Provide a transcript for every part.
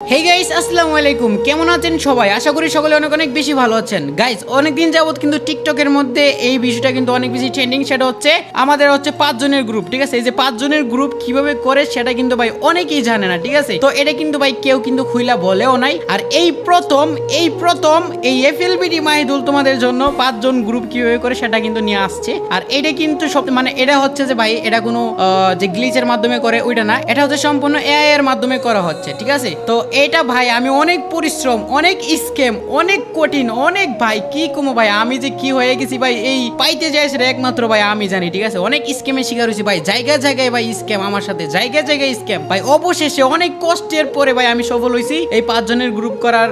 Hey guys আসসালামু আলাইকুম। কেমন আছেন সবাই? আশা করি সকলে অনেক অনেক বেশি ভালো আছেন। গাইস অনেকদিন যাবত কিন্তু টিকটকের মধ্যে এই বিষয়টা কিন্তু অনেক বেশি ট্রেন্ডিং সেটা হচ্ছে আমাদের হচ্ছে পাঁচ জনের গ্রুপ ঠিক আছে? এই যে পাঁচ জনের গ্রুপ কীভাবে করে, সেটা কিন্তু ভাই অনেকেই জানে না, ঠিক আছে? তো এটা কিন্তু ভাই কেউ কিন্তু খুইলা বলেও নাই। আর এই প্রথম এই প্রথম, এই এফএলবিডি মাহিদুল তোমাদের জন্য পাঁচজন গ্রুপ কীভাবে করে, সেটা কিন্তু নিয়ে আসছে। আর এটা কিন্তু সব মানে এটা হচ্ছে যে ভাই, এটা কোনো যে গ্লিচের মাধ্যমে করে, ওইটা না। এটা হচ্ছে সম্পূর্ণ এআই এর মাধ্যমে করা হচ্ছে, ঠিক আছে? তো এটা ভাই, আমি অনেক পরিশ্রম, অনেক স্কেম, অনেক কঠিন, অনেক ভাই, কি কমো ভাই? আমি যে কি হয়ে গেছি ভাই, এই পাইতে যাই সেটা একমাত্র ভাই, আমি জানি, ঠিক আছে? অনেক স্কেমের শিকার হয়েছি ভাই জায়গায় জায়গায় ভাই স্ক্যাম আমার সাথে জায়গায় জায়গায় স্ক্যাম ভাই, অবশেষে অনেক কষ্টের পরে ভাই, আমি সফল হয়েছি। এই পাঁচজনের গ্রুপ করার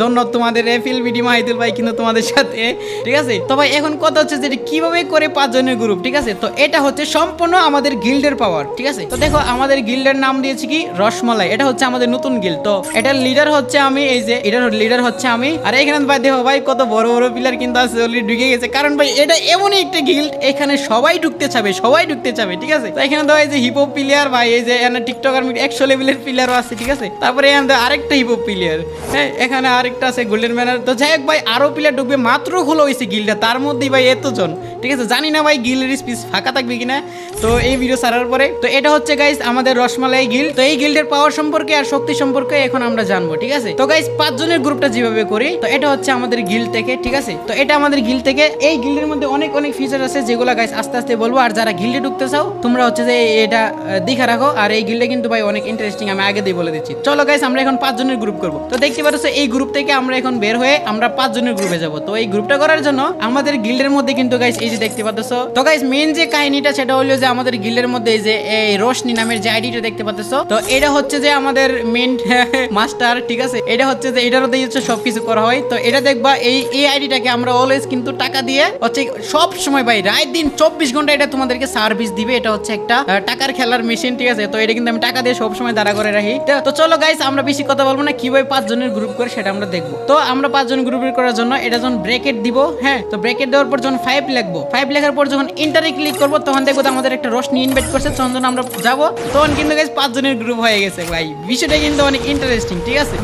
জন্য তোমাদের এফিল বিডি মাহিদুল ভাই কিন্তু তোমাদের সাথে, ঠিক আছে? তো ভাই, এখন কথা হচ্ছে যে কীভাবে করে পাঁচজনের গ্রুপ ঠিক আছে? তো এটা হচ্ছে সম্পূর্ণ আমাদের গিল্ডের পাওয়ার ঠিক আছে? তো দেখো, আমাদের গিল্ডের নাম দিয়েছি কি? রসমালাই, এটা হচ্ছে আমাদের নতুন গিল্ড তো এটার লিডার হচ্ছে আমি, এই যে এটার লিডার হচ্ছে আমি। আর এখানে ভাই, দেখো ভাই, কত বড় বড় প্লেয়ার কিন্তু আছে অলরেডি ঢুকে গেছে। কারণ ভাই, এটা এমনই একটা গিল্ড এখানে সবাই ঢুকতে চাবে, সবাই ঢুকতে চাবে, ঠিক আছে? তো এখানে তো এই যে হিপহপ প্লেয়ার ভাই, এই যে এখানে টিকটকার একশো লেভেলের প্লেয়ারও আছে, ঠিক আছে? তারপরে এখানে আরেকটা হিপহপ প্লেয়ার হ্যাঁ এখানে আরেকটা আছে গোল্ডেন ম্যানার তো যাই হোক ভাই, আরও প্লেয়ার ঢুকবে, মাত্র হলো হয়েছে গিল্ডটা তার মধ্যেই ভাই এতজন। ঠিক আছে? জানি না ভাই গিলের স্পিচ ফাঁকা থাকবে কিনা। তো এই ভিডিও সারার পরে, তো এটা হচ্ছে গাইস আমাদের রসমালাই গিল্ড তো এই গিল্ডের পাওয়ার সম্পর্কে আর শক্তি সম্পর্কে এখন আমরা জানব, ঠিক আছে? তো গাইস পাঁচজনের গ্রুপটা যেভাবে করি, তো এটা হচ্ছে আমাদের গিল্ড থেকে, ঠিক আছে? তো এটা আমাদের গিল্ড থেকে, এই গিল্ডের মধ্যে অনেক অনেক ফিচার আছে যেগুলো গাইস আস্তে আস্তে বলব। আর যারা গিল্ডে ঢুকতে চাও, তোমরা হচ্ছে যে এটা দেখে রাখো। আর এই গিল্ডে কিন্তু ভাই অনেক ইন্টারেস্টিং আমি আগে দিয়ে বলে দিচ্ছি। চলো গাইস আমরা এখন পাঁচজনের গ্রুপ করব। তো দেখতে পাচ্ছ, এই গ্রুপ থেকে আমরা এখন বের হয়ে আমরা পাঁচজনের গ্রুপে যাব। তো এই গ্রুপটা করার জন্য আমাদের গিল্ডের মধ্যে কিন্তু গাইস এই যে দেখতে পাচ্ছ তো গাইস মেন যে কাহিনীটা সেটা হলো যে আমাদের গিল্ডের মধ্যে যে, এই রোশনি নামের যে আইডিটা দেখতে পাচ্ছ তো এটা হচ্ছে যে আমাদের মেন মাস্টার, ঠিক আছে? এটা হচ্ছে যে এটার মধ্যে হচ্ছে সবকিছু করা হয়। তো এটা দেখবা, এই এই আইডিটাকে আমরা অলওয়েজ কিন্তু টাকা দিয়ে হচ্ছে সব সময় ভাই রাত দিন চব্বিশ ঘণ্টা এটা তোমাদেরকে সার্ভিস দিবে। এটা হচ্ছে একটা টাকার খেলার মেশিন ঠিক আছে? তো এটা কিন্তু আমি টাকা দিয়ে সব সময় দাঁড়া করে রাখি। তো- চলো গাইস আমরা বেশি কথা বলব না, কীভাবে পাঁচজনের গ্রুপ করে সেটা আমরা দেখব। তো আমরা পাঁচজন গ্রুপের করার জন্য এটা যখন ব্রেকেট দিব হ্যাঁ? তো ব্রেকেট দেওয়ার পর যখন ফাইভ লিখব ফাইভ লেখার পর যখন ইন্টারে ক্লিক করব, তখন দেখব আমাদের একটা রোশনি ইনভাইট করছে তখন আমরা যাব। তখন কিন্তু গাইস পাঁচজনের গ্রুপ হয়ে গেছে ভাই। বিষয়টা কিন্তু অনেক ইন্টারেস্টিং ঠিক আছে?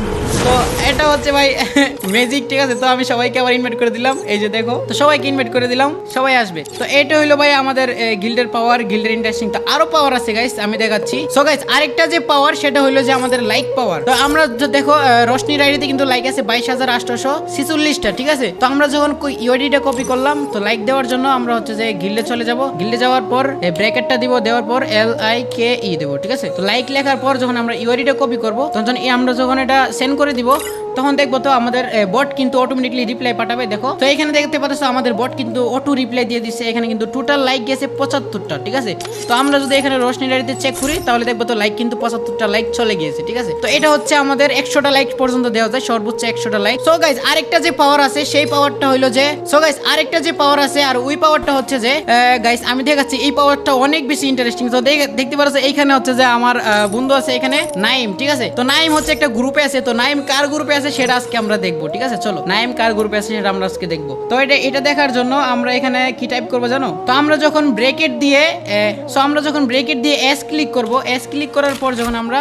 তো এটা হচ্ছে ভাই ম্যাজিক ঠিক আছে? তো আমি সবাইকে আবার ইনভাইট করে দিলাম। এই যে দেখো, তো সবাইকে ইনভাইট করে দিলাম, সবাই আসবে। তো এটা হলো ভাই আমাদের গিল্ডের পাওয়ার গিল্ডের ইন্টারেস্টিং তো আরও পাওয়ার আছে গাইস আমি দেখাচ্ছি। সো গাইস আরেকটা যে পাওয়ার সেটা হলো যে আমাদের লাইক পাওয়ার তো আমরা দেখো রোশনি রাইডিতে কিন্তু লাইক আছে বাইশ হাজার আটশোশো ছিচল্লিশটা, ঠিক আছে? তো আমরা যখন ইউআইডিটা কপি করলাম, তো লাইক দেওয়ার জন্য আমরা হচ্ছে যে গিল্ডে চলে যাব। গিল্ডে যাওয়ার পর ব্র্যাকেটটা দিব, দেওয়ার পর এল আই কে ই দেবো, ঠিক আছে? তো লাইক লেখার পর যখন আমরা ইউআইডিটা কপি করব, তখন আমরা যখন এটা সেন্ড করে দিব তখন দেখব তো আমাদের বট কিন্তু অটোমেটিকলি রিপ্লাই পাঠাবে, দেখো। তো এখানে দেখতে পাচ্ছ আমাদের বট কিন্তু অটো রিপ্লাই দিয়ে দিচ্ছে, এখানে কিন্তু টোটাল লাইক গেছে পঁচাত্তরটা, ঠিক আছে? তো আমরা যদি এখানে রোশনি ডায়েরিতে চেক করি, তাহলে দেখব তো লাইক কিন্তু পঁচাত্তরটা লাইক চলে গিয়েছে, ঠিক আছে? তো এটা হচ্ছে আমাদের একশোটা লাইক পর্যন্ত দেওয়া যায়, সর্বোচ্চ একশোটা লাইক সো গাইজ আরেকটা যে পাওয়ার আছে, সেই পাওয়ারটা হলো যে সো গাইজ আরেকটা যে পাওয়ার আছে, আর ওই পাওয়ারটা হচ্ছে যে গাইজ আমি দেখাচ্ছি, এই পাওয়ারটা অনেক বেশি ইন্টারেস্টিং তো দেখ- দেখতে পাচ্ছ, এইখানে হচ্ছে যে আমার বন্ধু আছে এখানে, নাইম, ঠিক আছে? তো নাইম হচ্ছে একটা গ্রুপে আছে, তো নাইম কার গ্রুপে আছে, সেটা আজকে আমরা দেখব, ঠিক আছে? চলো, নাইম কার গ্রুপে আছে, সেটা আমরা আজকে দেখব। তো এটা এটা দেখার জন্য আমরা এখানে কি টাইপ করব জানো? তো আমরা যখন ব্রেকেট দিয়ে সো আমরা যখন ব্রেকেট দিয়ে এস ক্লিক করব এস ক্লিক করার পর যখন আমরা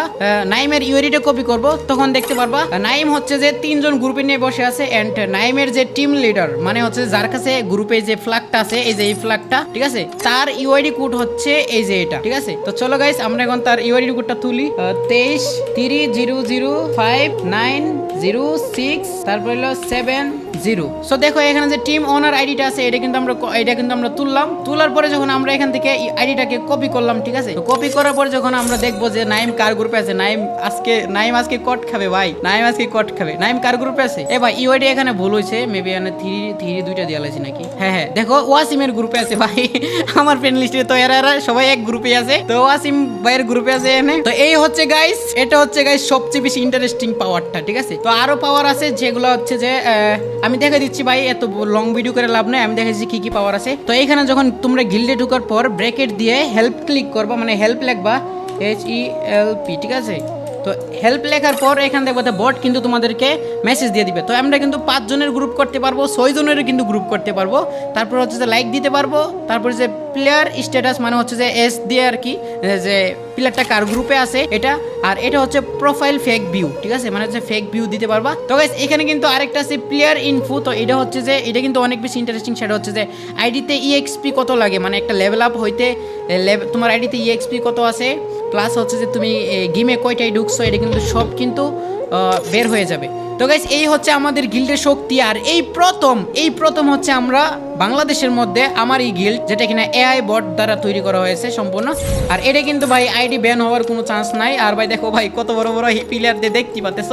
নাইমের ইউরিটা কপি করব, তখন দেখতে পারবা নাইম হচ্ছে যে তিনজন গ্রুপে নিয়ে বসে আছে এন্ড নাইমের যে টিম লিডার মানে হচ্ছে যার কাছে গ্রুপে যে ফ্ল্যাগটা আছে, এই যে এই ফ্ল্যাগটা ঠিক আছে? তার ইউআইডি কোড হচ্ছে এই যে এটা, ঠিক আছে? তো চলো গাইস আমরা এখন তার ইউআইডি কোডটা তুলি তেইশ three zero zero five nine zero six তারপর হলো সেভেন জিরো। সো দেখো, এখানে যে টিম ওনার আইডিটা আছে, এটা কিন্তু আমরা এটা কিন্তু আমরা তুললাম। তোলার পরে যখন আমরা এখান থেকে আইডিটাকে কপি করলাম, ঠিক আছে? কপি করার পরে যখন আমরা দেখব যে নাইম কার গ্রুপে আছে? নাইম আজকে নাইম আজকে কট খাবে, ভাই। নাইম আজকে কট খাবে। নাইম কার গ্রুপে আছে? এ ভাই ইউআইডি এখানে ভুল হয়েছে। মেবি এখানে থ্রি থ্রি দুইটা দেওয়া লাগছে নাকি? হ্যাঁ হ্যাঁ। দেখো ওয়াসিমের গ্রুপে আছে, ভাই। আমার ফ্রেন্ড লিস্টে তো এরা এরা সবাই এক গ্রুপে আছে। তো ওয়াসিম ভাইয়ের গ্রুপে আছে এখানে। তো এই হচ্ছে গাইস এটা হচ্ছে গাইস সবচেয়ে বেশি ইন্টারেস্টিং পাওয়ারটা ঠিক আছে? তো আরও পাওয়ার আছে যেগুলো হচ্ছে যে আমি দেখা দিচ্ছি ভাই, এত লং ভিডিও করে লাভ নাই, আমি দেখা দিচ্ছি কি কি পাওয়ার আছে। তো এখানে যখন তোমরা গিল্ডে ঢুকার পর ব্রেকেট দিয়ে হেল্প ক্লিক করবা মানে হেল্প লেখবা এইচ ই এল পি ঠিক আছে? তো হেল্প লেখার পর এখান থেকে বট কিন্তু তোমাদেরকে মেসেজ দিয়ে দিবে। তো আমরা কিন্তু পাঁচজনের গ্রুপ করতে পারব ছয় জনেরও কিন্তু গ্রুপ করতে পারব। তারপর হচ্ছে যে লাইক দিতে পারব, তারপর যে প্লেয়ার স্ট্যাটাস মানে হচ্ছে যে এস দিয়ে আর কি, যে প্লেয়ারটা কার গ্রুপে আছে এটা, আর এটা হচ্ছে প্রোফাইল ফেক ভিউ ঠিক আছে? মানে হচ্ছে ফেক ভিউ দিতে পারবা। তো গাইস এখানে কিন্তু আরেকটা আছে প্লেয়ার ইনফু তো এটা হচ্ছে যে, এটা কিন্তু অনেক বেশি ইন্টারেস্টিং সেটা হচ্ছে যে আইডিতে ইএক্সপি কত লাগে? মানে একটা লেভেল আপ হইতে তোমার আইডিতে ইএক্সপি কত আছে? প্লাস হচ্ছে যে তুমি গেমে কয়টাই ঢুকছো? এটা কিন্তু সব কিন্তু বের হয়ে যাবে। তো গাইস এই হচ্ছে আমাদের গিল্ডের শক্তি, আর এই প্রথম এই প্রথম হচ্ছে আমরা বাংলাদেশের মধ্যে আমার এই গিল্ড যেটা কিনা এআই বট দ্বারা তৈরি করা হয়েছে সম্পূর্ণ। আর এটা কিন্তু ভাই আইডি ব্যান হওয়ার কোনো চান্স নাই। আর ভাই দেখো ভাই, কত বড় বড় পিলার দিয়ে দেখতে পাতেছ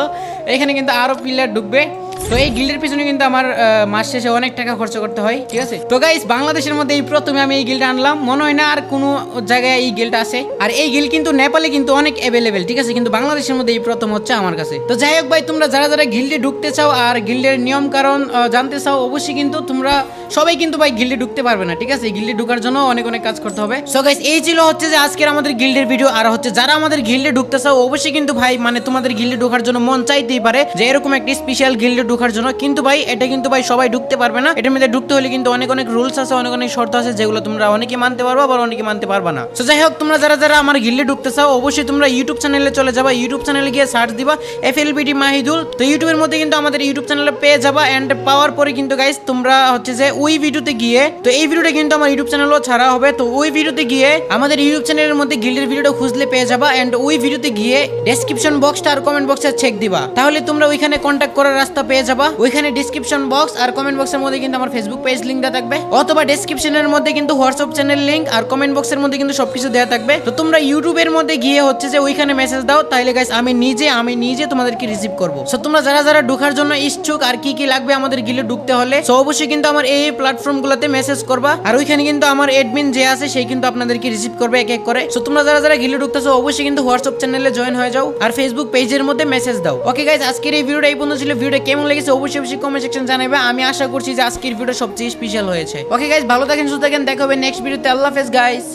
এখানে কিন্তু আরও প্লেয়ার ঢুকবে। তো এই গিল্ডের পিছনে কিন্তু আমার মাস শেষে অনেক টাকা খরচ করতে হয়, ঠিক আছে? তো গাইস বাংলাদেশের মধ্যে এই প্রথমে আমি এই আনলাম। মনে হয় না আর কোনো জায়গায় এই আছে। আর এই কিন্তু নেপালে কিন্তু অনেক অ্যাভেলেবেল ঠিক আছে? কিন্তু বাংলাদেশের মধ্যে এই প্রথম হচ্ছে আমার কাছে। তো যাই হোক ভাই, তোমরা যারা যারা গিল্ডে ঢুকতে চাও আর গিল্ডের নিয়ম কারণ জানতে চাও, অবশ্যই কিন্তু তোমরা সবাই কিন্তু ভাই গিল্ডে ঢুকতে পারবে না, ঠিক আছে? গিল্ডে ঢুকার জন্য অনেক অনেক কাজ করতে হবে। সো গাইস এই ছিল হচ্ছে যে আজকের আমাদের গিল্ডের ভিডিও আর হচ্ছে যারা আমাদের গিল্ডে ঢুকতে চাও, অবশ্যই কিন্তু ভাই মানে তোমাদের গিল্ডে ঢোকার জন্য মন চাইতেই পারে যে এরকম একটি স্পেশাল গিল্ডে ঢোকার জন্য। কিন্তু ভাই, এটা কিন্তু ভাই সবাই ঢুকতে পারবে না। এটার মধ্যে ঢুকতে হলে কিন্তু অনেক অনেক রুলস আছে, অনেক অনেক শর্ত আছে, যেগুলো তোমরা অনেকে মানতে পারবে, আবার অনেকে মানতে পারবে না। তো যাই হোক, তোমরা যারা যারা আমার গিল্ডে ঢুকতে চাও, অবশ্যই তোমরা ইউটিউব চ্যানেলে চলে যাবা। ইউটিউব চ্যানেলে গিয়ে সার্চ দিবা এফ এল বিডি মাহিদুল তো ইউটিউবের মধ্যে কিন্তু আমাদের ইউটিউব চ্যানেলে পেয়ে যাবা। এন্ড পাওয়ার পরে কিন্তু গাইস তোমরা হচ্ছে যে ওই ভিডিওতে গিয়ে, তো এই ভিডিওটা কিন্তু আমার ইউটিউব চ্যানেলও ছাড়া হবে। তো ওই ভিডিওতে গিয়ে আমাদের ইউটিউব চ্যানেলের মধ্যে গিল্ডের ভিডিওটা খুঁজলে পেয়ে যাবা। এন্ড ওই ভিডিওতে গিয়ে ডেসক্রিপশন বক্সটা আর কমেন্ট বক্সে চেক দিবা। তাহলে তোমরা ওইখানে কন্ট্যাক্ট করার রাস্তা পেয়ে যাবা। ওইখানে ডেসক্রিপশন বক্স আর কমেন্ট বক্সের মধ্যে কিন্তু আমার ফেসবুক পেজ লিঙ্ক দেওয়া থাকবে। অথবা ডেসক্রিপশনের মধ্যে কিন্তু হোয়াটসঅ্যাপ চ্যানেল লিঙ্ক আর কমেন্ট বক্সের মধ্যে কিন্তু সবকিছু দেওয়া থাকবে। তো তোমরা ইউটিউবের মধ্যে গিয়ে হচ্ছে যে ওইখানে মেসেজ দাও তাহলে গাইস আমি নিজে আমি নিজে তোমাদেরকে রিসিভ করব। সো তোমরা যারা যারা ঢোকার জন্য ইচ্ছুক আর কি কি লাগবে আমাদের গিলে ঢুকতে হলে সো অবশ্যই কিন্তু আমার এই প্ল্যাটফর্ম গুলোতে মেসেজ করবা। আর ওইখানে কিন্তু আমার এডমিন যে আছে সেই কিন্তু আপনাদেরকে রিসিভ করবে এক এক করে। সো তোমরা যারা যারা গিলে ঢুকতেছো, অবশ্যই কিন্তু হোয়াটসঅ্যাপ চ্যানেলে জয়েন হয়ে যাও। আর ফেসবুক পেজের মধ্যে মেসেজ দাও। ওকে গাইস আজকের এই ভিডিওটা এই পর্যন্ত ছিল। ভিডিও কেমন লেগেছে, অবশ্যই অবশ্যই কমেন্ট সেকশন জানাবে আমি আশা করছি যে আজকের ভিডিও সবচেয়ে স্পেশাল হয়েছে। ওকে গাইজ ভালো থাকেন, সুস্থ থাকেন, দেখা হবে নেক্সট ভিডিওতে আল্লাহ হাফেজ গাইস